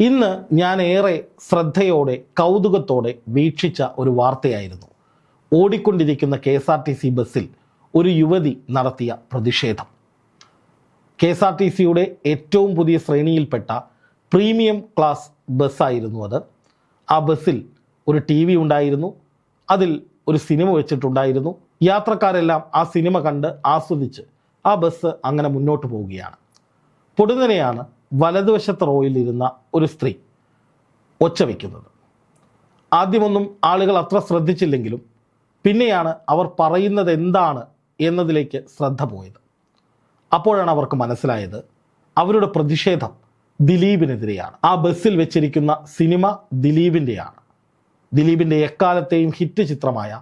ഇന്ന് ഞാൻ ഏറെ ശ്രദ്ധയോടെ കൗതുകത്തോടെ വീക്ഷിച്ച ഒരു വാർത്തയായിരുന്നു. ഓടിക്കൊണ്ടിരിക്കുന്ന K S R T C ബസ്സിൽ ഒരു യുവതി നടത്തിയ പ്രതിഷേധം. കെ എസ് ആർ ടി സിയുടെ ഏറ്റവും പുതിയ ശ്രേണിയിൽപ്പെട്ട പ്രീമിയം ക്ലാസ് ബസ്സായിരുന്നു അത്. ആ ബസ്സിൽ ഒരു ടി വി ഉണ്ടായിരുന്നു. അതിൽ ഒരു സിനിമ വെച്ചിട്ടുണ്ടായിരുന്നു. യാത്രക്കാരെല്ലാം ആ സിനിമ കണ്ട് ആസ്വദിച്ച് ആ ബസ് അങ്ങനെ മുന്നോട്ട് പോവുകയാണ്. പൊടുന്നനെയാണ് വലതുവശത്ത് റോയിൽ ഇരുന്ന ഒരു സ്ത്രീ ഒച്ച വയ്ക്കുന്നത് ആദ്യമൊന്നും ആളുകൾ അത്ര ശ്രദ്ധിച്ചില്ലെങ്കിലും പിന്നെയാണ് അവർ പറയുന്നത് എന്താണ് എന്നതിലേക്ക് ശ്രദ്ധ പോയത്. അപ്പോഴാണ് അവർക്ക് മനസ്സിലായത് അവരുടെ പ്രതിഷേധം ദിലീപിനെതിരെയാണ്. ആ ബസ്സിൽ വെച്ചിരിക്കുന്ന സിനിമ ദിലീപിന്റെയാണ് ദിലീപിന്റെ എക്കാലത്തെയും ഹിറ്റ് ചിത്രമായ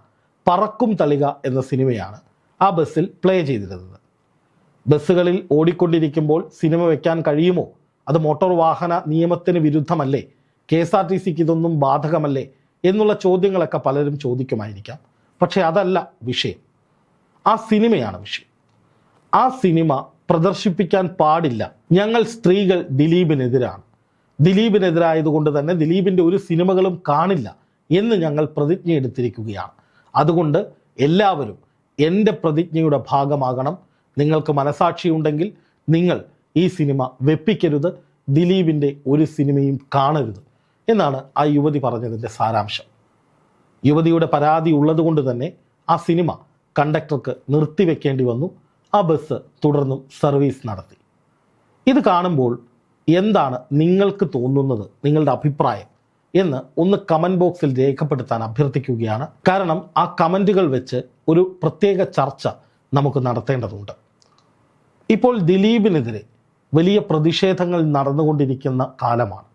പറക്കും തളിക എന്ന സിനിമയാണ് ആ ബസ്സിൽ പ്ലേ ചെയ്തിരുന്നത്. ബസ്സുകളിൽ ഓടിക്കൊണ്ടിരിക്കുമ്പോൾ സിനിമ വെക്കാൻ കഴിയുമോ? അത് മോട്ടോർ വാഹന നിയമത്തിന് വിരുദ്ധമല്ലേ? കെ എസ് ആർ ടി സിക്ക് ഇതൊന്നും ബാധകമല്ലേ? എന്നുള്ള ചോദ്യങ്ങളൊക്കെ പലരും ചോദിക്കുമായിരിക്കാം. പക്ഷേ അതല്ല വിഷയം. ആ സിനിമയാണ് വിഷയം. ആ സിനിമ പ്രദർശിപ്പിക്കാൻ പാടില്ല. ഞങ്ങൾ സ്ത്രീകൾ ദിലീപിനെതിരാണ്. ദിലീപിനെതിരായതുകൊണ്ട് തന്നെ ദിലീപിന്റെ ഒരു സിനിമകളും കാണില്ല എന്ന് ഞങ്ങൾ പ്രതിജ്ഞ എടുത്തിരിക്കുകയാണ് അതുകൊണ്ട് എല്ലാവരും എന്റെ പ്രതിജ്ഞയുടെ ഭാഗമാകണം. നിങ്ങൾക്ക് മനസാക്ഷിയുണ്ടെങ്കിൽ നിങ്ങൾ ഈ സിനിമ വെപ്പിക്കരുത് ദിലീപിന്റെ ഒരു സിനിമയും കാണരുത് എന്നാണ് ആ യുവതി പറഞ്ഞതിന്റെ സാരാംശം. യുവതിയുടെ പരാതി ഉള്ളതുകൊണ്ട് തന്നെ ആ സിനിമ കണ്ടക്ടർക്ക് നിർത്തിവെക്കേണ്ടി വന്നു ആ ബസ് തുടർന്നും സർവീസ് നടത്തി. ഇത് കാണുമ്പോൾ എന്താണ് നിങ്ങൾക്ക് തോന്നുന്നത് നിങ്ങളുടെ അഭിപ്രായം എന്ന് ഒന്ന് കമന്റ് ബോക്സിൽ രേഖപ്പെടുത്താൻ അഭ്യർത്ഥിക്കുകയാണ്. കാരണം ആ കമന്റുകൾ വെച്ച് ഒരു പ്രത്യേക ചർച്ച നമുക്ക് നടത്തേണ്ടതുണ്ട്. ഇപ്പോൾ ദിലീപിനെതിരെ വലിയ പ്രതിഷേധങ്ങൾ നടന്നുകൊണ്ടിരിക്കുന്ന കാലമാണ്.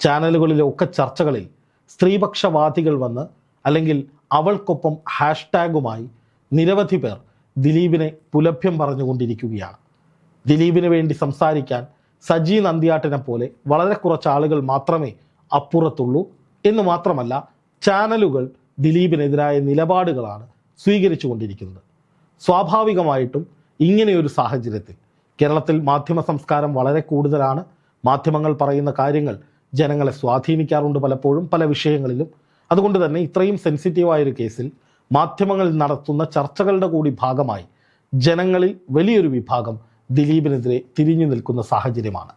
ചാനലുകളിലെ ഒക്കെ ചർച്ചകളിൽ സ്ത്രീപക്ഷവാദികൾ വന്ന് അല്ലെങ്കിൽ അവൾക്കൊപ്പം ഹാഷ്ടാഗുമായി നിരവധി പേർ ദിലീപിനെ പുലഭ്യം പറഞ്ഞുകൊണ്ടിരിക്കുകയാണ്. ദിലീപിന് വേണ്ടി സംസാരിക്കാൻ സജി നന്ദിയാട്ടിനെ പോലെ വളരെ കുറച്ച് ആളുകൾ മാത്രമേ അപ്പുറത്തുള്ളൂ. എന്ന് മാത്രമല്ല ചാനലുകൾ ദിലീപിനെതിരായ നിലപാടുകളാണ് സ്വീകരിച്ചു കൊണ്ടിരിക്കുന്നത് സ്വാഭാവികമായിട്ടും ഇങ്ങനെയൊരു സാഹചര്യത്തിൽ കേരളത്തിൽ മാധ്യമ സംസ്കാരം വളരെ കൂടുതലാണ്. മാധ്യമങ്ങൾ പറയുന്ന കാര്യങ്ങൾ ജനങ്ങളെ സ്വാധീനിക്കാറുണ്ട് പലപ്പോഴും പല വിഷയങ്ങളിലും. അതുകൊണ്ട് തന്നെ ഇത്രയും സെൻസിറ്റീവായൊരു കേസിൽ മാധ്യമങ്ങൾ നടത്തുന്ന ചർച്ചകളുടെ കൂടി ഭാഗമായി ജനങ്ങളിൽ വലിയൊരു വിഭാഗം ദിലീപിനെതിരെ തിരിഞ്ഞു നിൽക്കുന്ന സാഹചര്യമാണ്.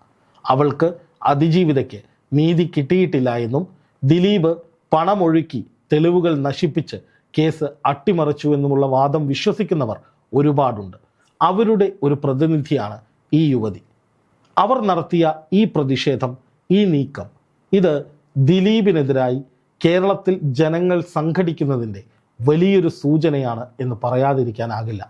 അവൾക്ക് അതിജീവിതയ്ക്ക് നീതി കിട്ടിയിട്ടില്ല എന്നും ദിലീപ് പണമൊഴുക്കി തെളിവുകൾ നശിപ്പിച്ച് കേസ് അട്ടിമറിച്ചു എന്നുമുള്ള വാദം വിശ്വസിക്കുന്നവർ ഒരുപാടുണ്ട്. അവരുടെ ഒരു പ്രതിനിധിയാണ് ഈ യുവതി. അവർ നടത്തിയ ഈ പ്രതിഷേധം ഈ നീക്കം ഇത് ദിലീപിനെതിരായി കേരളത്തിൽ ജനങ്ങൾ സംഘടിക്കുന്നതിന്റെ വലിയൊരു സൂചനയാണ് എന്ന് പറയാതിരിക്കാനാകില്ല.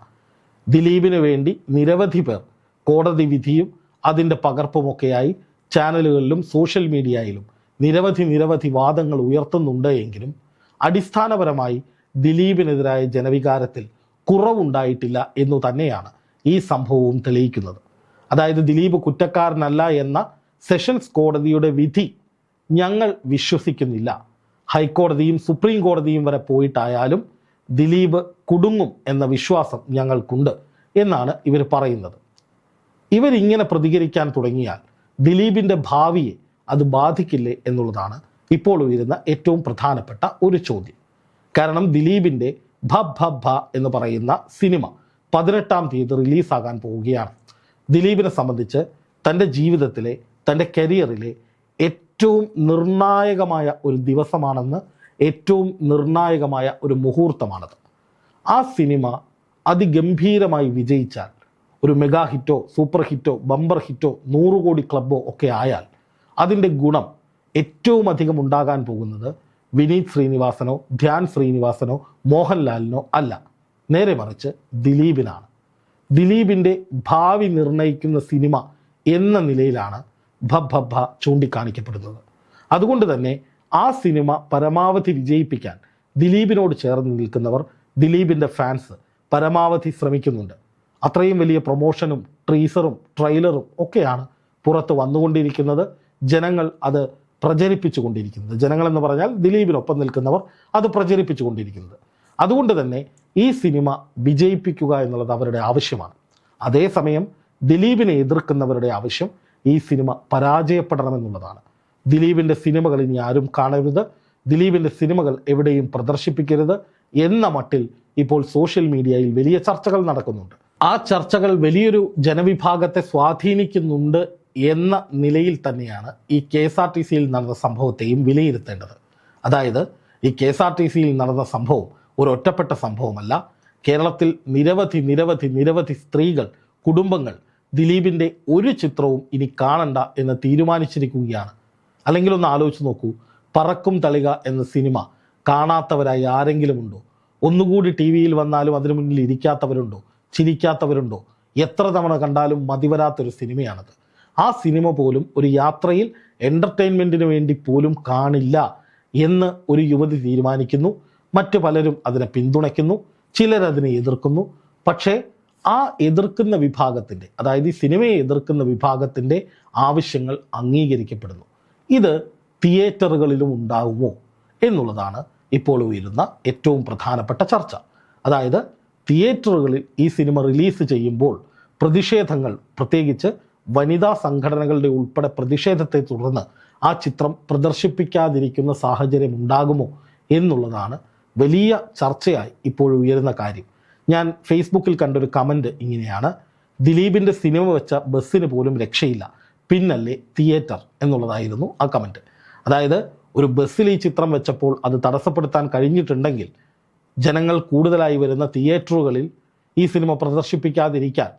ദിലീപിന് വേണ്ടി നിരവധി പേർ കോടതി വിധിയും അതിന്റെ പകർപ്പുമൊക്കെയായി ചാനലുകളിലും സോഷ്യൽ മീഡിയയിലും നിരവധി നിരവധി വാദങ്ങൾ ഉയർത്തുന്നുണ്ട് എങ്കിലും അടിസ്ഥാനപരമായി ദിലീപിനെതിരായ ജനവികാരത്തിൽ കുറവുണ്ടായിട്ടില്ല എന്നു തന്നെയാണ് ഈ സംഭവവും തെളിയിക്കുന്നത്. അതായത് ദിലീപ് കുറ്റക്കാരനല്ല എന്ന സെഷൻസ് കോടതിയുടെ വിധി ഞങ്ങൾ വിശ്വസിക്കുന്നില്ല. ഹൈക്കോടതിയും സുപ്രീം കോടതിയും വരെ പോയിട്ടായാലും ദിലീപ് കുടുങ്ങും എന്ന വിശ്വാസം ഞങ്ങൾക്കുണ്ട് എന്നാണ് ഇവർ പറയുന്നത്. ഇവരിങ്ങനെ പ്രതികരിക്കാൻ തുടങ്ങിയാൽ ദിലീപിന്റെ ഭാവിയെ അത് ബാധിക്കില്ലേ എന്നുള്ളതാണ് ഇപ്പോൾ ഉയരുന്ന ഏറ്റവും പ്രധാനപ്പെട്ട ഒരു ചോദ്യം. കാരണം ദിലീപിന്റെ ഭ ഭ ഭ എന്ന് പറയുന്ന സിനിമ പതിനെട്ടാം തീയതി റിലീസാകാൻ പോവുകയാണ്. ദിലീപിനെ സംബന്ധിച്ച് തന്റെ ജീവിതത്തിലെ തന്റെ കരിയറിലെ ഏറ്റവും നിർണായകമായ ഒരു ദിവസമാണെന്ന് ഏറ്റവും നിർണായകമായ ഒരു മുഹൂർത്തമാണത്. ആ സിനിമ അതിഗംഭീരമായി വിജയിച്ചാൽ ഒരു മെഗാ ഹിറ്റോ സൂപ്പർ ഹിറ്റോ ബമ്പർ ഹിറ്റോ നൂറ് കോടി ക്ലബ്ബോ ഒക്കെ ആയാൽ അതിന്റെ ഗുണം ഏറ്റവും അധികം ഉണ്ടാകാൻ പോകുന്നത് വിനീത് ശ്രീനിവാസനോ ധ്യാൻ ശ്രീനിവാസനോ മോഹൻലാലിനോ അല്ല. നേരെ മറിച്ച് ദിലീപിനാണ്. ദിലീപിന്റെ ഭാവി നിർണയിക്കുന്ന സിനിമ എന്ന നിലയിലാണ് ഭബ്ബ ചൂണ്ടിക്കാണിക്കപ്പെടുന്നത്. അതുകൊണ്ട് തന്നെ ആ സിനിമ പരമാവധി വിജയിപ്പിക്കാൻ ദിലീപിനോട് ചേർന്ന് നിൽക്കുന്നവർ ദിലീപിന്റെ ഫാൻസ് പരമാവധി ശ്രമിക്കുന്നുണ്ട്. അത്രയും വലിയ പ്രൊമോഷനും ട്രീസറും ട്രെയിലറും ഒക്കെയാണ് പുറത്ത് വന്നുകൊണ്ടിരിക്കുന്നത്. ജനങ്ങൾ അത് പ്രചരിപ്പിച്ചു കൊണ്ടിരിക്കുന്നത് ജനങ്ങളെന്ന് പറഞ്ഞാൽ ദിലീപിനൊപ്പം നിൽക്കുന്നവർ അത് പ്രചരിപ്പിച്ചു കൊണ്ടിരിക്കുന്നത് അതുകൊണ്ട് തന്നെ ഈ സിനിമ വിജയിപ്പിക്കുക എന്നുള്ളത് അവരുടെ ആവശ്യമാണ്. അതേസമയം ദിലീപിനെ എതിർക്കുന്നവരുടെ ആവശ്യം ഈ സിനിമ പരാജയപ്പെടണമെന്നുള്ളതാണ്. ദിലീപിന്റെ സിനിമകൾ ഇനി ആരും കാണരുത്. ദിലീപിന്റെ സിനിമകൾ എവിടെയും പ്രദർശിപ്പിക്കരുത് എന്ന മട്ടിൽ ഇപ്പോൾ സോഷ്യൽ മീഡിയയിൽ വലിയ ചർച്ചകൾ നടക്കുന്നുണ്ട്. ആ ചർച്ചകൾ വലിയൊരു ജനവിഭാഗത്തെ സ്വാധീനിക്കുന്നുണ്ട് എന്ന നിലയിൽ തന്നെയാണ് ഈ കെ എസ് ആർ ടി സിയിൽ നടന്ന സംഭവത്തെയും വിലയിരുത്തേണ്ടത്. അതായത് ഈ കെ എസ് ആർ ടി സിയിൽ നടന്ന സംഭവം ഒരു ഒറ്റപ്പെട്ട സംഭവമല്ല. കേരളത്തിൽ നിരവധി നിരവധി നിരവധി സ്ത്രീകൾ കുടുംബങ്ങൾ ദിലീപിന്റെ ഒരു ചിത്രവും ഇനി കാണണ്ട എന്ന് തീരുമാനിച്ചിരിക്കുകയാണ്. അല്ലെങ്കിൽ ഒന്ന് ആലോചിച്ച് നോക്കൂ. പറക്കും തളിക എന്ന സിനിമ കാണാത്തവരായി ആരെങ്കിലും ഉണ്ടോ ഒന്നുകൂടി ടി വിയിൽ വന്നാലും അതിനു മുന്നിൽ ഇരിക്കാത്തവരുണ്ടോ? ചിരിക്കാത്തവരുണ്ടോ? എത്ര തവണ കണ്ടാലും മതിവരാത്തൊരു സിനിമയാണത്. ആ സിനിമ പോലും ഒരു യാത്രയിൽ എന്റർടൈൻമെന്റിന് വേണ്ടി പോലും കാണില്ല എന്ന് ഒരു യുവതി തീരുമാനിക്കുന്നു. മറ്റു പലരും അതിനെ പിന്തുണയ്ക്കുന്നു. ചിലരതിനെ എതിർക്കുന്നു. പക്ഷേ ആ എതിർക്കുന്ന വിഭാഗത്തിന്റെ അതായത് ഈ സിനിമയെ എതിർക്കുന്ന വിഭാഗത്തിന്റെ ആവശ്യങ്ങൾ അംഗീകരിക്കപ്പെടുന്നു. ഇത് തിയേറ്ററുകളിലും ഉണ്ടാകുമോ എന്നുള്ളതാണ് ഇപ്പോൾ ഉയരുന്ന ഏറ്റവും പ്രധാനപ്പെട്ട ചർച്ച. അതായത് തിയേറ്ററുകളിൽ ഈ സിനിമ റിലീസ് ചെയ്യുമ്പോൾ പ്രതിഷേധങ്ങൾ പ്രത്യേകിച്ച് വനിതാ സംഘടനകളുടെ ഉൾപ്പെടെ പ്രതിഷേധത്തെ തുടർന്ന് ആ ചിത്രം പ്രദർശിപ്പിക്കാതിരിക്കുന്ന സാഹചര്യം ഉണ്ടാകുമോ എന്നുള്ളതാണ് വലിയ ചർച്ചയായി ഇപ്പോൾ ഉയരുന്ന കാര്യം. ഞാൻ ഫേസ്ബുക്കിൽ കണ്ടൊരു കമന്റ് ഇങ്ങനെയാണ്. ദിലീപിന്റെ സിനിമ വെച്ച ബസ്സിന് പോലും രക്ഷയില്ല. പിന്നല്ലേ തിയേറ്റർ എന്നുള്ളതായിരുന്നു ആ കമന്റ് അതായത് ഒരു ബസ്സിൽ ഈ ചിത്രം വെച്ചപ്പോൾ അത് തടസ്സപ്പെടുത്താൻ കഴിഞ്ഞിട്ടുണ്ടെങ്കിൽ ജനങ്ങൾ കൂടുതലായി വരുന്ന തിയേറ്ററുകളിൽ ഈ സിനിമ പ്രദർശിപ്പിക്കാതിരിക്കാൻ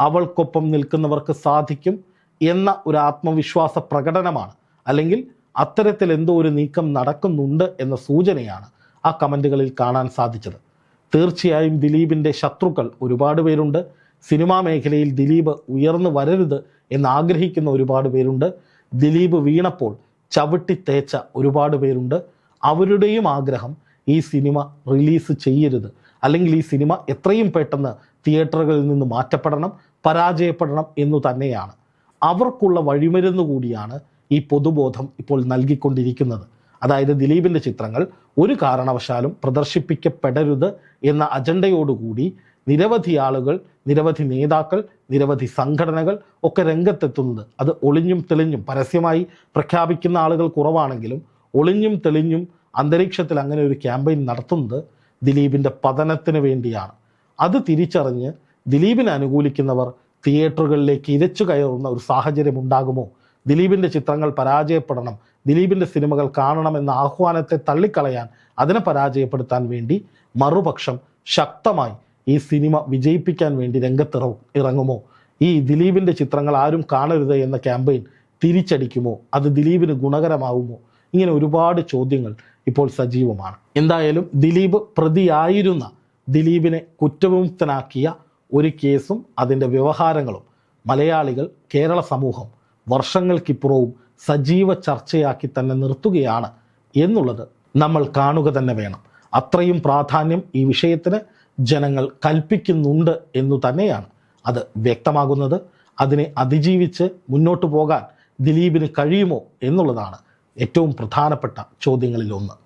അവൾക്കൊപ്പം നിൽക്കുന്നവർക്ക് സാധിക്കും എന്ന ഒരു ആത്മവിശ്വാസ പ്രകടനമാണ്. അല്ലെങ്കിൽ അത്തരത്തിൽ എന്തോ ഒരു നീക്കം നടക്കുന്നുണ്ട് എന്ന സൂചനയാണ് ആ കമന്റുകളിൽ കാണാൻ സാധിച്ചത്. തീർച്ചയായും ദിലീപിന്റെ ശത്രുക്കൾ ഒരുപാട് പേരുണ്ട്. സിനിമാ മേഖലയിൽ ദിലീപ് ഉയർന്നു വരരുത് എന്ന് ആഗ്രഹിക്കുന്ന ഒരുപാട് പേരുണ്ട്. ദിലീപ് വീണപ്പോൾ ചവിട്ടി തേച്ച ഒരുപാട് പേരുണ്ട്. അവരുടെയും ആഗ്രഹം ഈ സിനിമ റിലീസ് ചെയ്യരുത്. അല്ലെങ്കിൽ ഈ സിനിമ എത്രയും പെട്ടെന്ന് തിയേറ്ററുകളിൽ നിന്ന് മാറ്റപ്പെടണം പരാജയപ്പെടണം എന്നു തന്നെയാണ്. അവർക്കുള്ള വഴിമരുന്ന് കൂടിയാണ് ഈ പൊതുബോധം ഇപ്പോൾ നൽകിക്കൊണ്ടിരിക്കുന്നത്. അതായത് ദിലീപിന്റെ ചിത്രങ്ങൾ ഒരു കാരണവശാലും പ്രദർശിപ്പിക്കപ്പെടരുത് എന്ന അജണ്ടയോടുകൂടി നിരവധി ആളുകൾ നിരവധി നേതാക്കൾ നിരവധി സംഘടനകൾ ഒക്കെ രംഗത്തെത്തുന്നത്. അത് ഒളിഞ്ഞും തെളിഞ്ഞും പരസ്യമായി പ്രഖ്യാപിക്കുന്ന ആളുകൾ കുറവാണെങ്കിലും ഒളിഞ്ഞും തെളിഞ്ഞും അന്തരീക്ഷത്തിൽ അങ്ങനെ ഒരു ക്യാമ്പയിൻ നടത്തുന്നത് ദിലീപിന്റെ പതനത്തിന് വേണ്ടിയാണ്. അത് തിരിച്ചറിഞ്ഞ് ദിലീപിനെ അനുകൂലിക്കുന്നവർ തിയേറ്ററുകളിലേക്ക് ഇരച്ചു കയറുന്ന ഒരു സാഹചര്യം ഉണ്ടാകുമോ? ദിലീപിന്റെ ചിത്രങ്ങൾ പരാജയപ്പെടണം. ദിലീപിന്റെ സിനിമകൾ കാണണം എന്ന ആഹ്വാനത്തെ തള്ളിക്കളയാൻ അതിനെ പരാജയപ്പെടുത്താൻ വേണ്ടി മറുപക്ഷം ശക്തമായി ഈ സിനിമ വിജയിപ്പിക്കാൻ വേണ്ടി രംഗത്തിറ ഇറങ്ങുമോ? ഈ ദിലീപിന്റെ ചിത്രങ്ങൾ ആരും കാണരുത് എന്ന ക്യാമ്പയിൻ തിരിച്ചടിക്കുമോ? അത് ദിലീപിന് ഗുണകരമാവുമോ? ഇങ്ങനെ ഒരുപാട് ചോദ്യങ്ങൾ ഇപ്പോൾ സജീവമാണ്. എന്തായാലും ദിലീപ് പ്രതിയായിരുന്ന ദിലീപിനെ കുറ്റവിമുക്തനാക്കിയ ഒരു കേസും അതിന്റെ വ്യവഹാരങ്ങളും മലയാളികൾ കേരള സമൂഹം വർഷങ്ങൾക്കിപ്പുറവും സജീവ ചർച്ചയാക്കി തന്നെ നിർത്തുകയാണ് എന്നുള്ളത് നമ്മൾ കാണുക തന്നെ വേണം. അത്രയും പ്രാധാന്യം ഈ വിഷയത്തിന് ജനങ്ങൾ കൽപ്പിക്കുന്നുണ്ട് എന്നു തന്നെയാണ് അത് വ്യക്തമാകുന്നത്. അതിനെ അതിജീവിച്ച് മുന്നോട്ട് പോകാൻ ദിലീപിന് കഴിയുമോ എന്നുള്ളതാണ് ഏറ്റവും പ്രധാനപ്പെട്ട ചോദ്യങ്ങളിലൊന്ന്.